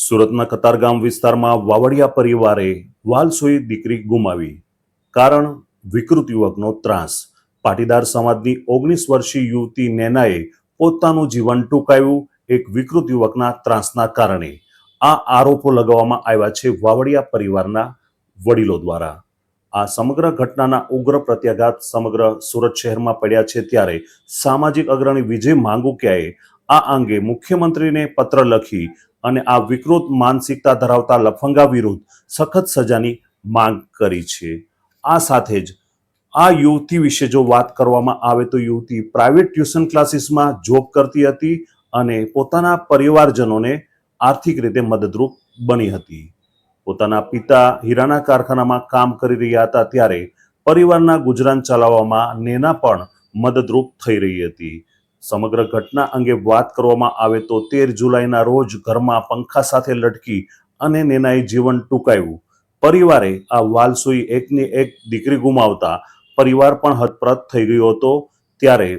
સુરતના કતારગામ વિસ્તારમાં વાવડિયા પરિવારે વાલસોઈ દીકરી ગુમાવી. કારણ વિકૃત યુવકનો ત્રાસ. પાટીદાર સમાજની ઓગણીસ વર્ષીય યુવતી નેનાએ પોતાનું જીવન ટૂંકાવ્યું એક વિકૃત યુવકના ત્રાસના કારણે. આ આરોપો લગાવવામાં આવ્યા છે વાવડિયા પરિવારના વડીલો દ્વારા. આ સમગ્ર ઘટનાના ઉગ્ર પ્રત્યાઘાત સમગ્ર સુરત શહેરમાં પડ્યા છે ત્યારે સામાજિક અગ્રણી વિજય માંગુકિયાએ આ અંગે મુખ્યમંત્રીને પત્ર લખી અને આ વિકૃત માનસિકતા ધરાવતા લફંગા વિરુદ્ધ સખત સજાની માંગ કરી છે. આ સાથે જ આ યુવતી વિશે જો વાત કરવામાં આવે તો યુવતી પ્રાઇવેટ ટ્યુશન ક્લાસીસમાં જોબ કરતી હતી અને પોતાના પરિવારજનોને આર્થિક રીતે મદદરૂપ બની હતી. પોતાના પિતા હીરાના કારખાનામાં કામ કરી રહ્યા હતા ત્યારે પરિવારના ગુજરાન ચલાવવામાં નેના પણ મદદરૂપ થઈ રહી હતી. સમગ્ર ઘટના અંગે વાત કરવામાં આવે તો તેર જુલાઈના રોજ ઘરમાં પંખા સાથે લટકી અને નેનાએ જીવન ટૂંકાયું પરિવારે આ વાલસુઈ એકની એક દીકરી ગુમાવતા પરિવાર પણ હતપ્રત થઈ ગયો હતો. ત્યારે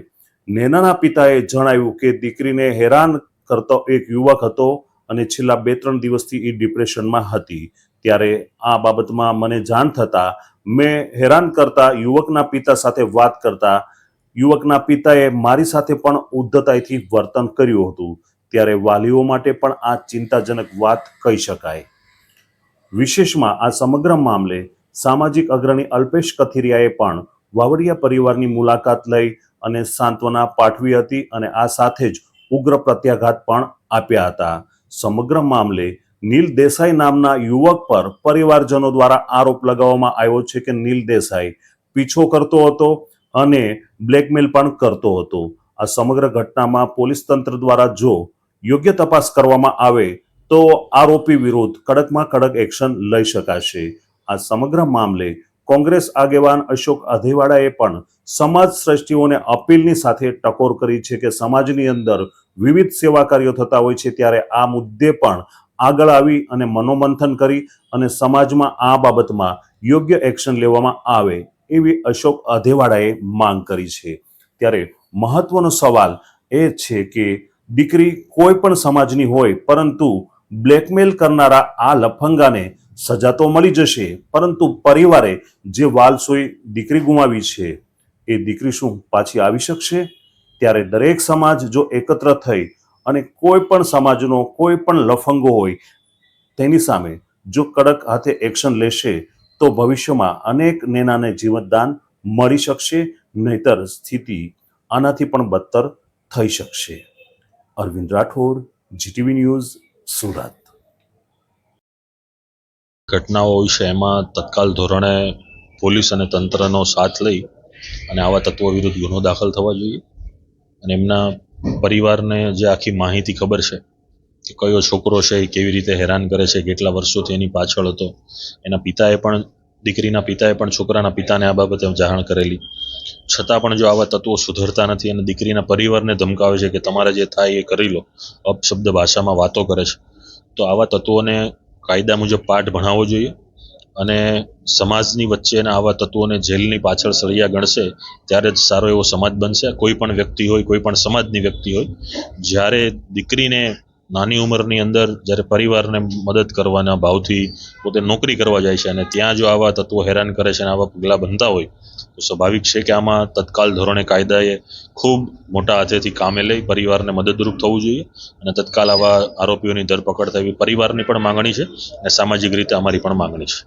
નેનાના પિતાએ જણાવ્યું કે દીકરીને હેરાન કરતો એક યુવક હતો અને છેલ્લા બે ત્રણ દિવસથી એ ડિપ્રેશનમાં હતી. ત્યારે આ બાબતમાં મને જાણ થતાં મેં હેરાન કરતા યુવકના પિતા સાથે વાત કરતા યુવકના પિતાએ મારી સાથે પણ ઉદ્ધતાઈથી વર્તન કર્યું હતું. ત્યારે વાલીઓ માટે પણ આ ચિંતાજનક વાત કહી શકાય. વિશેષમાં આ સમગ્ર મામલે સામાજિક અગ્રણી અલ્પેશ કથિરિયાએ પણ વાવડિયા પરિવારની મુલાકાત લઈ અને સાંત્વના પાઠવી હતી અને આ સાથે જ ઉગ્ર પ્રત્યાઘાત પણ આપ્યા હતા. સમગ્ર મામલે નીલ દેસાઈ નામના યુવક પર પરિવારજનો દ્વારા આરોપ લગાવવામાં આવ્યો છે કે નીલ દેસાઈ પીછો કરતો હતો અને બ્લેકમેલ પણ કરતો હતો. આ સમગ્ર ઘટનામાં પોલીસ તંત્ર દ્વારા જો યોગ્ય તપાસ કરવામાં આવે, તો આરોપી વિરુદ્ધ કડકમાં કડક એક્શન લઈ શકાશે. આ સમગ્ર મામલે કોંગ્રેસ આગેવાન અશોક અધેવાડાએ પણ સમાજ શ્રેષ્ઠીઓને અપીલની સાથે ટકોર કરી છે કે સમાજની અંદર વિવિધ સેવા કાર્યો થતા હોય છે ત્યારે આ મુદ્દે પણ આગળ આવી અને મનોમંથન કરી અને સમાજમાં આ બાબતમાં યોગ્ય એક્શન લેવામાં આવે. એવી અશોક અધેવાડાએ માંગ કરી છે. ત્યારે મહત્વનો સવાલ એ છે કે દીકરી કોઈ પણ સમાજની હોય, પરંતુ બ્લેકમેલ કરનારા આ લફંગાને સજા તો મળી જશે, પરંતુ પરિવારે જે વાલસોઈ દીકરી ગુમાવી છે, એ દીકરી શું પાછી આવી શકશે? ત્યારે દરેક સમાજ જો એકત્ર થઈ અને કોઈ પણ સમાજનો કોઈ પણ લફંગો હોય, તેની સામે જો કડક હાથે એક્શન લેશે તો ભવિષ્યમાં અનેક નેનાને જીવતદાન મળી શકશે, નહીતર સ્થિતિ આનાથી પણ બદતર થઈ શકશે. Arvind Rathod, GTV news, Surat. ઘટનાઓ વિશે એમાં તત્કાલ ધોરણે પોલીસ અને તંત્રનો સાથ લઈ અને આવા તત્વો વિરુદ્ધ ગુનો દાખલ થવા જોઈએ. અને એમના પરિવારને જે આખી માહિતી ખબર છે કે કયો છોકરો છે, એ કેવી રીતે હેરાન કરે છે, કેટલા વર્ષોથી એની પાછળ હતો. એના પિતાએ પણ, દીકરીના પિતાએ પણ છોકરાના પિતાને આ બાબતે જાણ કરેલી. છતાં પણ જો આવા તત્વો સુધરતા નથી અને દીકરીના પરિવારને ધમકાવે છે કે તમારે જે થાય એ કરી લો, અપશબ્દ ભાષામાં વાતો કરે છે, તો આવા તત્વોને કાયદા મુજબ પાઠ ભણાવવો જોઈએ અને સમાજની વચ્ચેના આવા તત્વોને જેલની પાછળ સળિયા ગણશે, ત્યારે જ સારો એવો સમાજ બનશે. કોઈ પણ વ્યક્તિ હોય, કોઈ પણ સમાજની વ્યક્તિ હોય, જ્યારે દીકરીને નાની ઉંમરની અંદર જ્યારે પરિવારને મદદ કરવાના ભાવથી પોતે નોકરી કરવા જાય છે અને ત્યાં જો આવા તત્વો હેરાન કરે છે અને આવા પગલાં બનતા હોય, તો સ્વાભાવિક છે કે આમાં તત્કાલ ધોરણે કાયદાએ ખૂબ મોટા હાથેથી કામે લઈ પરિવારને મદદરૂપ થવું જોઈએ અને તત્કાલ આવા આરોપીઓની ધરપકડ થવી પરિવારની પણ માંગણી છે અને સામાજિક રીતે અમારી પણ માંગણી છે.